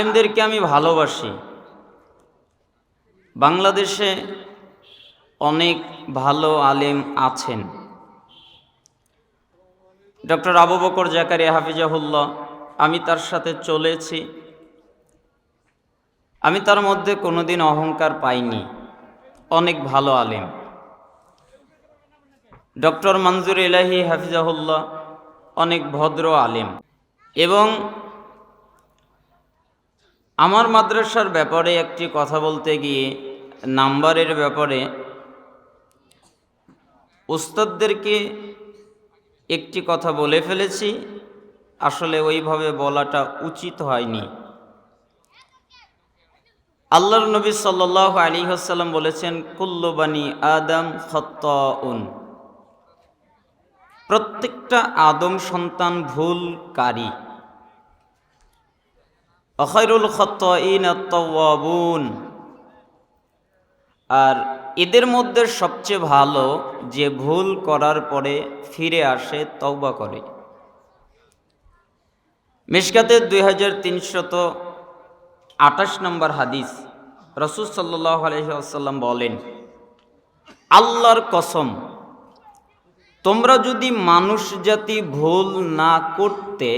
আলেমদেরকে আমি ভালোবাসি। বাংলাদেশে অনেক ভালো আলেম আছেন। ডক্টর আবু বকর জাকারিয়া হাফিজাহুল্লাহ, আমি তার সাথে চলেছি। আমি তার মধ্যে কোনোদিন অহংকার পাইনি। অনেক ভালো আলেম। ডক্টর মঞ্জুর ইলাহি হাফিজাহুল্লাহ অনেক ভদ্র আলেম। এবং আমার মাদ্রাসার ব্যাপারে একটি কথা বলতে গিয়ে, নাম্বারের ব্যাপারে উস্তাদদেরকে একটি কথা বলে ফেলেছি। আসলে ওইভাবে বলাটা উচিত হয়নি। আল্লাহর নবী সাল্লাহ আলী হাসাল্লাম বলেছেন কুল্লবানি আদম খত্তাউন। প্রত্যেকটা আদম সন্তান ভুলকারী। অখৈরুল খত্তাইন আত্তাওয়াবুন। আর এদের মধ্যে সবচেয়ে ভালো যে ভুল করার পরে ফিরে আসে, তওবা করে। মিশকাতের দুই হাজার তিনশত আঠাশ নম্বর হাদিস রসুল সাল্লাহ আলহিহাসাল্লাম বলেন, আল্লাহর কসম, তোমরা যদি মানুষ জাতি ভুল না করতে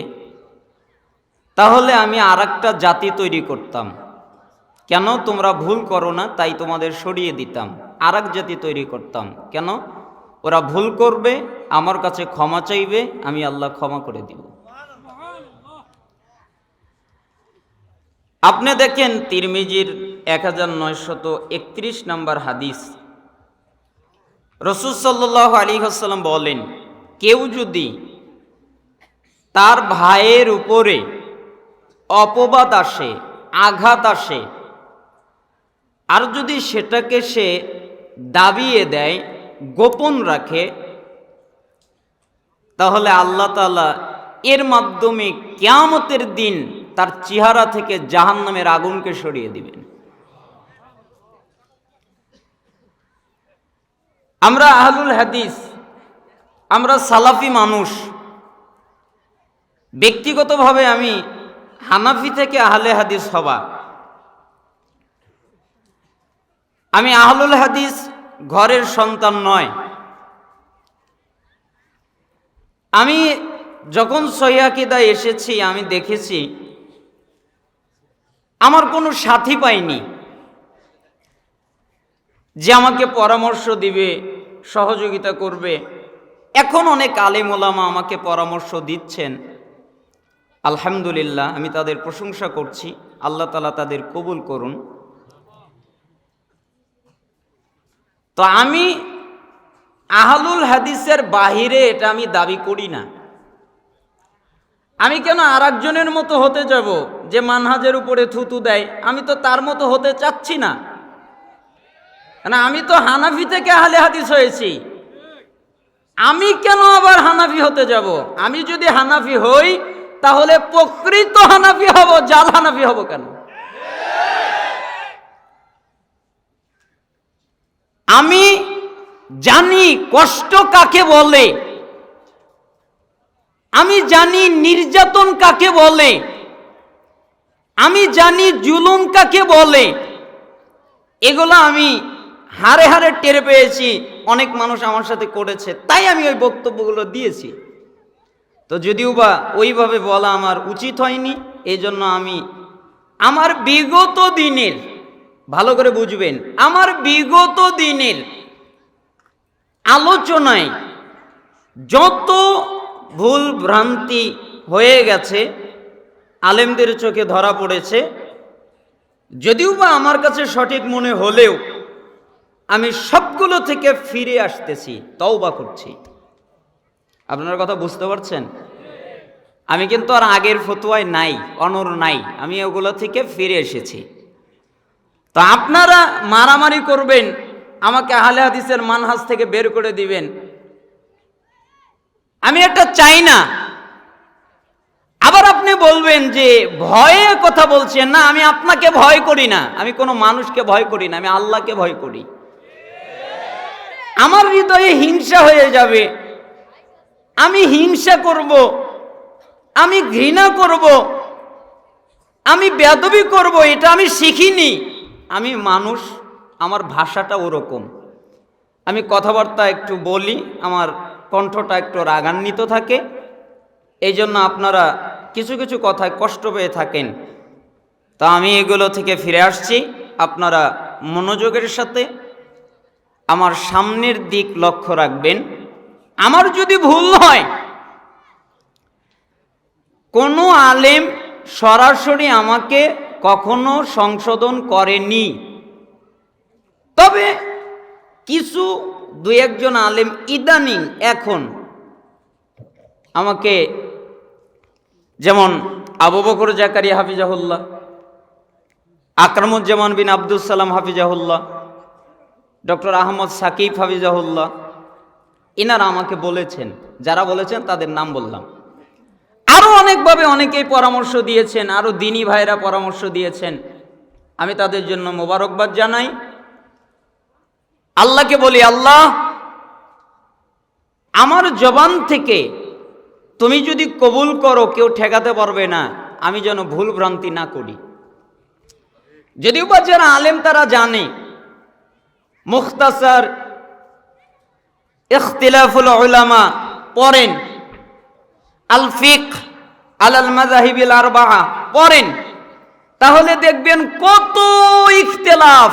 তাহলে আমি আর জাতি তৈরি করতাম। কেন তোমরা ভুল করো না, তাই তোমাদের সরিয়ে দিতাম। আর জাতি তৈরি করতাম। কেন? ওরা ভুল করবে, আমার কাছে ক্ষমা চাইবে, আমি আল্লাহ ক্ষমা করে দিব। আপনি দেখেন তিরমিজির এক হাজার নয়শত একত্রিশ নম্বর হাদিস। রসুল সাল্লাহ আলী হাসাল্লাম বলেন, কেউ যদি তার ভাইয়ের উপরে অপবাদ আসে, আঘাত আসে। আর যদি সেটাকে সে দাবিয়ে দেয়, গোপন রাখে, তাহলে আল্লাহ তালা এর মাধ্যমে কেয়ামতের দিন তার চেহারা থেকে জাহান নামের আগুনকে সরিয়ে দিবেন। আমরা আহলুল হাদিস, আমরা সালাফি মানুষ, ব্যক্তিগতভাবে আমি হানাফি থেকে আহলে হাদিস হবা আমি আহলুল হাদিস ঘরের সন্তান নয়। আমি যখন সহিয়াকিদা এসেছি, আমি দেখেছি, আমার কোনো সাথী পাইনি যে আমাকে পরামর্শ দিবে, সহযোগিতা করবে। এখন অনেক আলেম ওলামা আমাকে পরামর্শ দিচ্ছেন। আলহামদুলিল্লাহ, আমি তাদের প্রশংসা করছি। আল্লাহ তালা তাদের কবুল করুন। তো আমি আহলুল হাদিসের বাহিরে এটা আমি দাবি করি না। আমি কেন আর একজনের মতো হতে যাব যে মানহাজের উপরে থুতু দেয়? আমি তো তার মতো হতে চাচ্ছি না। না, আমি তো হানাফি থেকে আহলে হাদিস হয়েছি। আমি কেন আবার হানাফি হতে যাব? আমি যদি হানাফি হই তাহলে প্রকৃত হানাফি হব, জাল হানাফি হব কেন? আমি জানি কষ্ট কাকে বলে। আমি জানি নির্যাতন কাকে বলে। আমি জানি জুলুম কাকে বলে। এগুলো আমি হারে হারে টের পেয়েছি। অনেক মানুষ আমার সাথে করেছে। তাই আমি ওই বক্তব্যগুলো দিয়েছি। তো যদিও বা ওইভাবে বলা আমার উচিত হয়নি এই জন্য আমি আমার বিগত দিনের, ভালো করে বুঝবেন, আমার বিগত দিনের আলোচনায় যত ভুল ভ্রান্তি হয়ে গেছে, আলেমদের চোখে ধরা পড়েছে, যদিও বা আমার কাছে সঠিক মনে হলেও আমি সবগুলো থেকে ফিরে আসতেছি, তওবা করছি। আপনার কথা বুঝতে পারছেন? আমি কিন্তু আর আগের ফতুয়ায় নাই, অনর নাই, আমি ওগুলো থেকে ফিরে এসেছি। তো আপনারা মারামারি করবেন, আমাকে আহলে হাদিসের মানহাজ থেকে বের করে দিবেন। আমি এটা চাই না। আবার আপনি বলবেন যে, ভয়ে কথা বলছেন, না, আমি আপনাকে ভয় করি না। আমি কোনো মানুষকে ভয় করি না, আমি আল্লাহকে ভয় করি। আমার হৃদয়ে হিংসা হয়ে যাবে। আমি হিংসা করব, আমি ঘৃণা করব, আমি বেদবি করব, এটা আমি শিখিনি। আমি মানুষ, আমার ভাষাটা ওরকম। আমি কথাবার্তা একটু বলি, আমার কণ্ঠটা একটু রাগান্বিত থাকে। এই জন্য আপনারা কিছু কিছু কথায় কষ্ট পেয়ে থাকেন। তা আমি এগুলো থেকে ফিরে আসছি। আপনারা মনোযোগের সাথে আমার সামনের দিক লক্ষ্য রাখবেন। আমার যদি ভুল হয়, কোনো আলেম সরাসরি আমাকে কখনো সংশোধন করেনি। তবে কিছু দু একজন আলেম ইদানিং এখন আমাকে যেমন আবু বকর জাকারিয়া হাফিজাহুল্লাহ, আকরামুজ্জামান বিন আব্দুল সালাম হাফিজাহুল্লাহ, ডক্টর আহমদ সাকিব হাফিজাহুল্লাহ এনারা আমাকে বলেছেন, যারা বলেছেন তাদের নাম বললাম। আরও অনেকভাবে অনেকেই পরামর্শ দিয়েছেন আরও দিনী ভাইরা পরামর্শ দিয়েছেন। আমি তাদের জন্য মোবারকবাদ জানাই। আল্লাহকে বলি, আল্লাহ, আমার জবান থেকে তুমি যদি কবুল করো, কেউ ঠেকাতে পারবে না, আমি যেন ভুল ভ্রান্তি না করি। যদিও বা যারা আলেম, তারা জানে, মুখতাসার ইখতিলাফুল উলামা, পড়েন। আল ফিক আলাল মাজাহিবিল আরবাহা পড়েন। তাহলে দেখবেন কত ইখতিলাফ।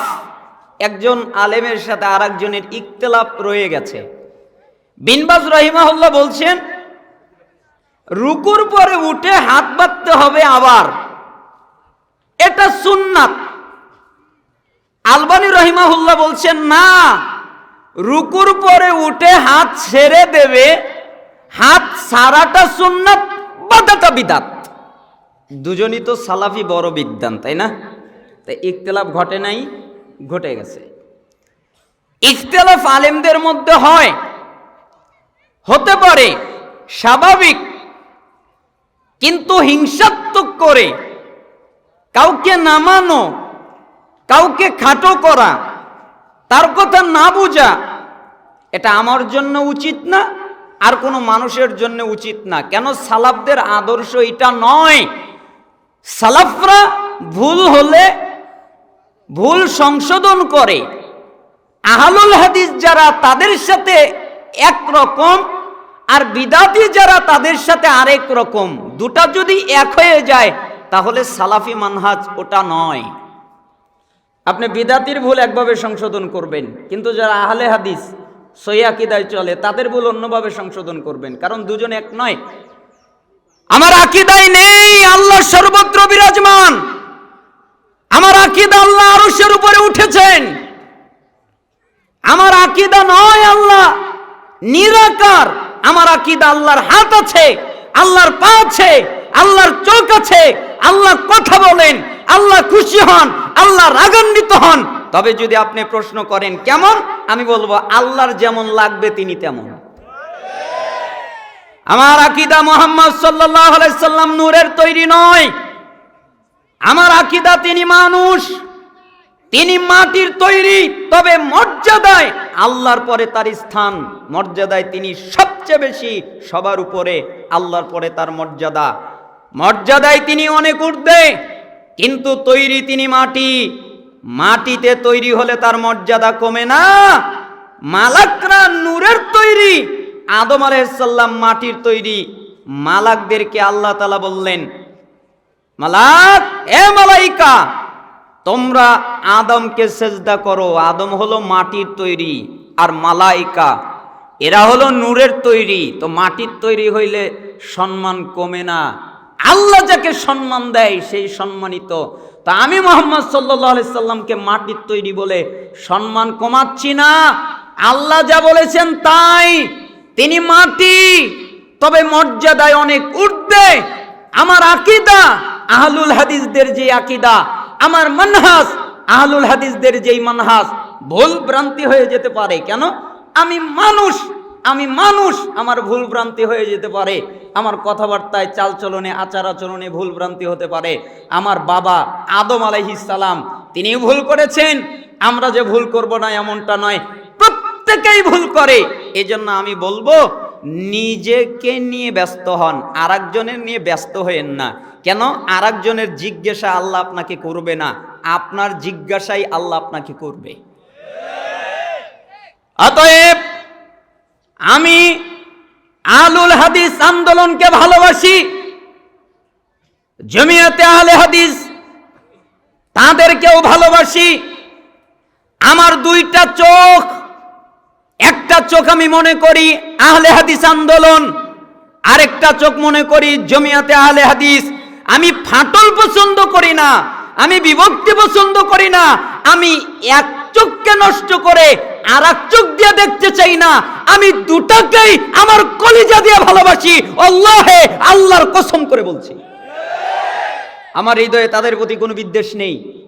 একজন আলেমের সাথে আর একজনের ইখতিলাফ রয়ে গেছে। বিনবাজ রহিমাহুল্লাহ বলছেন, রুকুর পরে উঠে হাত বাঁধতে হবে আবার। এটা সুন্নাত। আলবানী রহিমাহুল্লাহ বলছেন, না রুকুর পরে উঠে হাত ছেড়ে দেবে, হাত সারাটা সুন্নাত বাদাটা বিদাত। দুজনই তো সালাফি বড় বিদ্যান, তাই না? তাই ইখতলাফ ঘটে নাই, ঘটে গেছে। ইখতলাফ আলেমদের মধ্যে হয়, হতে পারে স্বাভাবিক, কিন্তু হিংসাত্মক করে, কাউকে নামানো, কাউকে খাটো করা তার কথা না বোঝা, এটা আমার জন্য উচিত না, আর কোনো মানুষের জন্য উচিত না। কেন সালাফদের আদর্শ এটা নয়। সালাফরা ভুল হলে ভুল সংশোধন করে। আহলুল হাদিস যারা তাদের সাথে এক রকম আর বিদাতি যারা তাদের সাথে আরেক রকম। দুটা যদি এক হয়ে যায়, তাহলে সালাফি মানহাজ ওটা নয়। আপনি বিদাতির ভুল একভাবে সংশোধন করবেন, কিন্তু যারা আহলে হাদিস সৈয়াকিদায় চলে, তাদের ভুল অন্যভাবে সংশোধন করবেন, কারণ দুজন এক নয়। আমার আকিদায় নেই, আল্লাহ সর্বত্র বিরাজমান। আমার আকিদা আল্লাহ আরশের উপরে উঠেছেন। আমার আকিদা নয় আল্লাহ, নিরাকার। আমার আকিদা আল্লাহর হাত আছে, আল্লাহর পা আছে, আল্লাহর চোখ আছে আল্লাহ কথা বলেন আল্লাহ খুশি হন, আল্লাহ রাগান্বিত হন। তবে যদি আপনি প্রশ্ন করেন, কেমন? আমি বলব, আল্লাহর যেমন লাগবে, তিনি তেমন। আমার আকিদা মোহাম্মদ সাল্লাহ সাল্লাম নূরের তৈরি নয়। আমার আকিদা, তিনি মানুষ। তিনি মাটির তৈরি, তবে মর্যাদায় আল্লাহর পরে তার স্থান। মর্যাদায় তিনি সবচেয়ে বেশি সবার উপরে, আল্লাহর পরে তার মর্যাদা। মর্যাদায় তিনি অনেক ঊর্ধ্বে। কিন্তু তৈরি তিনি মাটি। মাটিতে তৈরি হলে তার মর্যাদা কমে না। মালাকরা নূরের তৈরি, আদম আলাইসাল্লাম মাটির তৈরি। মালাকদেরকে আল্লাহ তালা বললেন, মালাক, এ মালাইকা, তোমরা আদমকে সেজদা করো। আদম হলো মাটির তৈরি আর মালাইকা। এরা হলো নূরের তৈরি। তো মাটির তৈরি হইলে সম্মান কমে না। আল্লাহ যাকে সম্মান দেয়, সেই সম্মানিত। তা আমি মোহাম্মদ সাল্লাহ সাল্লামকে মাটির তৈরি বলে সম্মান কমাচ্ছি না। আল্লাহ যা বলেছেন তাই। তিনি মাটি, তবে মর্যাদায় অনেক ঊর্ধ্বে। আমার আকিদা, আহলুল হাদিসদের যে আকিদা, আমার মানহাস আহলুল হাদিসদের যেই মানহাস ভুল ভ্রান্তি হয়ে যেতে পারে। কেন? আমি মানুষ আমি মানুষ, আমার ভুল ভ্রান্তি হয়ে যেতে পারে। আমার কথাবার্তায়, চালচলনে আচার আচরণে ভুল ভ্রান্তি হতে পারে। আমার বাবা আদম আলাইহিসালাম তিনিও ভুল করেছেন। আমরা যে ভুল করব না এমনটা নয়, প্রত্যেকেই ভুল করে। এজন্য আমি বলব, নিজেকে নিয়ে ব্যস্ত হন আর নিয়ে ব্যস্ত হয়েন না। কেন? আর জিজ্ঞাসা আল্লাহ আপনাকে করবে না, আপনার জিজ্ঞাসাই আল্লাহ আপনাকে করবে। অতএব আমি আলুল হাদিস আন্দোলনকে ভালোবাসি। জমিয়াতে আলে হাদিস, তাদেরকেও ভালোবাসি। আমার দুইটা চোখ, একটা চোখ আমি মনে করি আহলে হাদিস আন্দোলন, আরেকটা চোখ মনে করি জমিয়াতে আহলে হাদিস। আমি ফাটল পছন্দ করি না, আমি বিভক্তি পছন্দ করি না, আমি এক চোখকে নষ্ট করে আর এক চোখ দিয়ে দেখতে চাই না। আমি দুটাকেই আমার কলিজা দিয়ে ভালোবাসি। আল্লাহে আল্লাহর কসম করে বলছি। আমার হৃদয়ে তাদের প্রতি কোনো বিদ্বেষ নেই।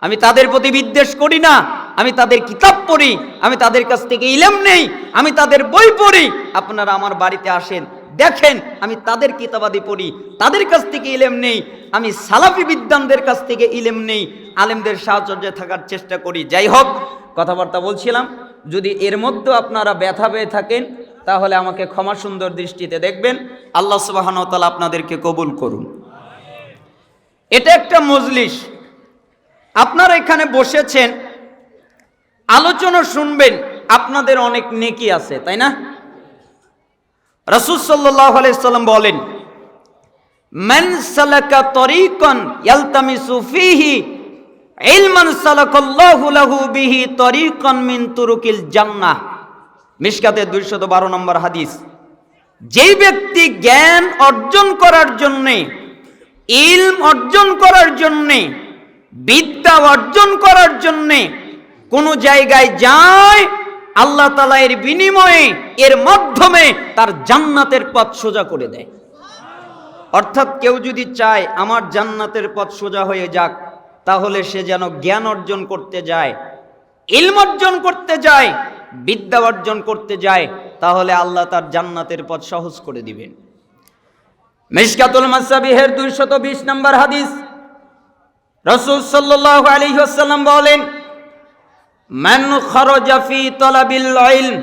আমি তাদের প্রতি বিদ্বেষ করি না। আমি তাদের কিতাব পড়ি। আমি তাদের কাছ থেকে ইলেম নেই। আমি তাদের বই পড়ি। আপনারা আমার বাড়িতে আসেন, দেখেন, আমি তাদের কিতাবাদি পড়ি। তাদের কাছ থেকে ইলেম নেই। আমি সালাফি বিদ্যানদের কাছ থেকে ইলেম নেই। আলেমদের সাহচর্যে থাকার চেষ্টা করি। যাই হোক কথাবার্তা বলছিলাম, যদি এর মধ্যে আপনারা ব্যথা পেয়ে থাকেন, তাহলে আমাকে ক্ষমা সুন্দর দৃষ্টিতে দেখবেন। আল্লাহ সুবাহানতালা আপনাদেরকে কবুল করুন। এটা একটা মজলিস। আপনারা এখানে বসেছেন, আলোচনা শুনবেন, আপনাদের অনেক নেকি আছে, তাই না? রসুল সাল্লাহ আলাইসাল্লাম বলেন, মান সালাকা তরিকন ইয়ালতামিসু ফিহি ইলমান সালাকাল্লাহু লাহু বিহি তরিকন মিন তুরুকিল জান্নাহ। মিশকাতে 212 নম্বর হাদিস। যেই ব্যক্তি জ্ঞান অর্জন করার জন্যে, ইলম অর্জন করার জন্যে, বিদ্যা অর্জন করার জন্যে কোনো জায়গায় যায়, আল্লাহ তালা এর বিনিময়ে, এর মাধ্যমে তার জান্নাতের পথ সোজা করে দেয়। অর্থাৎ কেউ যদি চায়, আমার জান্নাতের পথ সোজা হয়ে যাক তাহলে সে যেন জ্ঞান অর্জন করতে যায়, ইলম অর্জন করতে যায়, বিদ্যা অর্জন করতে যায়, তাহলে আল্লাহ তার জান্নাতের পথ সহজ করে দিবেন। মিশকাতুল মাসাবিহের দুইশত বিশ নম্বর হাদিস, রসুল সাল্লাহ আলী বলেন, মান খরজা তলাবিল ইলম,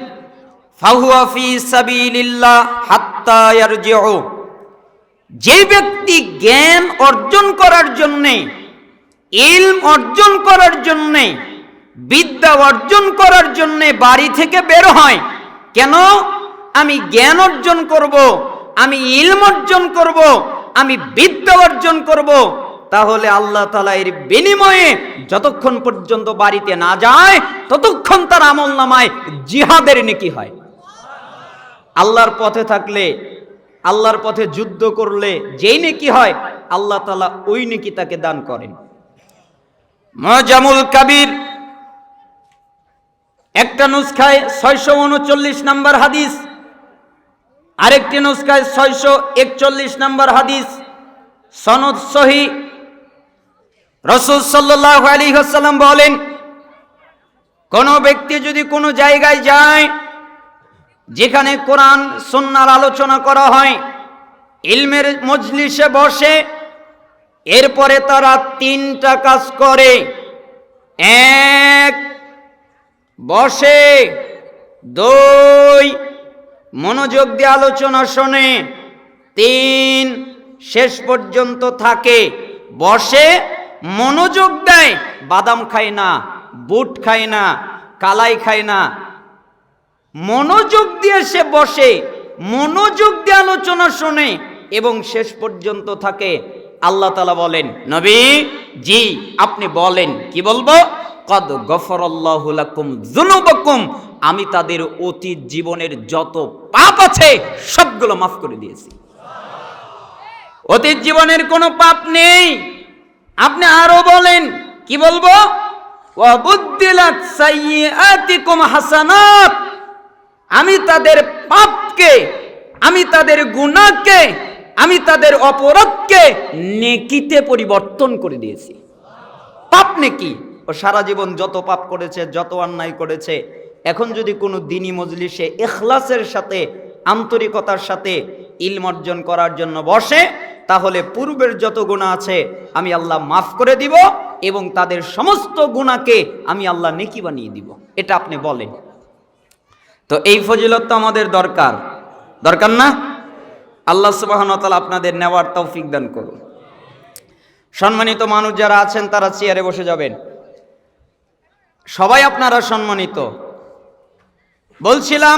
ফাহুয়া ফি সাবিলিল্লাহ হাত্তা ইয়ারজিউ। যে ব্যক্তি জ্ঞান অর্জন করার জন্যে ইলম অর্জন করার জন্যে, বিদ্যা অর্জন করার জন্যে বাড়ি থেকে বের হয়। কেন? আমি জ্ঞান অর্জন করব, আমি ইলম অর্জন করব, আমি বিদ্যা অর্জন করব। তাহলে আল্লাহ তালা এর বিনিময়ে যতক্ষণ পর্যন্ত বাড়িতে না যায়, ততক্ষণ তার আমল নামায় জিহাদের নেকি হয়। আল্লাহর পথে থাকলে, আল্লাহর পথে যুদ্ধ করলে যেই নেকি হয়, আল্লাহ তালা ওই নেকি তাকে দান করেন। মজামুল কাবির। একটা নুসখায় ছয়শো উনচল্লিশ নাম্বার হাদিস, আরেকটি নুসখায় ছয়শো একচল্লিশ নাম্বার হাদিস, সনদ সহি। রসুল সাল্লাহ আলী হাসাল্লাম বলেন, কোনো ব্যক্তি যদি কোনো জায়গায় যায়, যেখানে কোরআন সন্ন্যার আলোচনা করা হয়, ইলমের মজলিসে বসে এরপরে তারা তিনটা কাজ করে। এক, বসে। দুই, মনোযোগ দিয়ে আলোচনা শোনে। তিন, শেষ পর্যন্ত থাকে। বসে, মনোযোগ দেয়। বাদাম খায় না, বুট খায় না, কালাই খায় না। মনোযোগ দিয়ে সে বসে, মনোযোগ দিয়ে আলোচনা শোনে এবং শেষ পর্যন্ত থাকে। আল্লাহ তালা বলেন, নবী, জি, আপনি বলেন, কি বলব? কদ গফরল্লাহুলাকুম জুনুবাকুম আমি তাদের অতীত জীবনের যত পাপ আছে, সবগুলো মাফ করে দিয়েছি। অতীত জীবনের কোনো পাপ নেই। আপনি আরও বলেন, কি বলব? আমি তাদের পাপকে, আমি তাদের গুনাহকে আমি তাদের অপরাধকে নেকিতে পরিবর্তন করে দিয়েছি। পাপ নেকি? ও সারা জীবন যত পাপ করেছে, যত অন্যায় করেছে, এখন যদি কোনো দিনী মজলিসে এখলাসের সাথে, আন্তরিকতার সাথে ইলম অর্জন করার জন্য বসে, তাহলে পূর্বের যত গুণা আছে, আমি আল্লাহ মাফ করে দিব এবং তাদের সমস্ত গুণাকে আমি আল্লাহ নেকি বানিয়ে দিব। এটা আপনি বলেন। তো এই ফজিলত তো আমাদের দরকার। দরকার না? আল্লাহ সুবাহন তালা আপনাদের নেওয়ার তৌফিক দান করুন। সম্মানিত মানুষ যারা আছেন, তারা চেয়ারে বসে যাবেন। সবাই আপনারা সম্মানিত। বলছিলাম